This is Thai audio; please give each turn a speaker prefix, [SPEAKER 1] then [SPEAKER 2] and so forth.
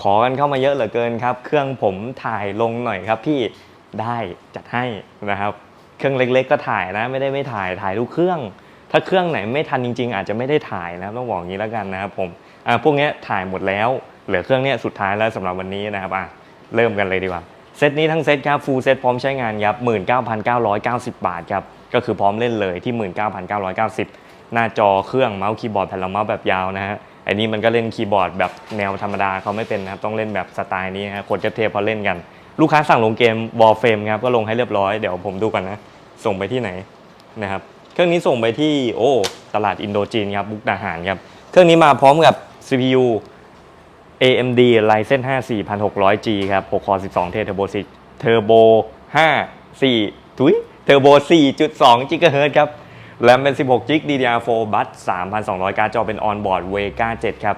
[SPEAKER 1] ขอกันเข้ามาเยอะเหลือเกินครับ เครื่องผมถ่ายลงหน่อยครับพี่ได้จัดให้นะครับ เครื่องเล็ก ๆ ก็ถ่ายนะ ไม่ได้ไม่ถ่ายถ่ายทุกเครื่อง ถ้าเครื่องไหนไม่ทันจริง ๆ อาจจะไม่ได้ถ่ายนะต้องบอกอย่างนี้แล้วกันนะครับผมอ่าพวกนี้ถ่ายหมดแล้วเหลือเครื่องเนี้ยสุดท้ายแล้วสำหรับวันนี้นะครับอะเริ่มกันเลยดีกว่าเซตนี้ทั้งเซตครับฟูลเซตพร้อมใช้งานครับ19,990 บาทครับก็คือพร้อมเล่นเลยที่ 19,990 หน้าจอเครื่องเมาส์คีย์บอร์ดแผ่นรองเมาส์แบบยาวนะฮะ อันนี้มันก็เล่นคีย์บอร์ดแบบแนวธรรมดาเขาไม่เป็นนะครับต้องเล่นแบบสไตล์นี้ฮะคนเทพๆเขาเล่นกัน ลูกค้าสั่งลงเกมบอลเฟมครับก็ลงให้เรียบร้อยเดี๋ยวผมดูกันนะส่งไปที่ไหนนะครับเครื่องนี้ส่งไปที่โอ้ตลาดอินโดจีนครับมุกดาหารครับเครื่องนี้มาพร้อมกับ CPU AMD Ryzen 5 4600G ครับ6 core 12 เทอร์โบ10เทอร์โบ5 4 ทุยเทอร์โบ4.2 GHz ครับ แรมเป็น 16 g b DDR4 บัส 3,200 การ์ดจอเป็น On-board Vega 7 ครับ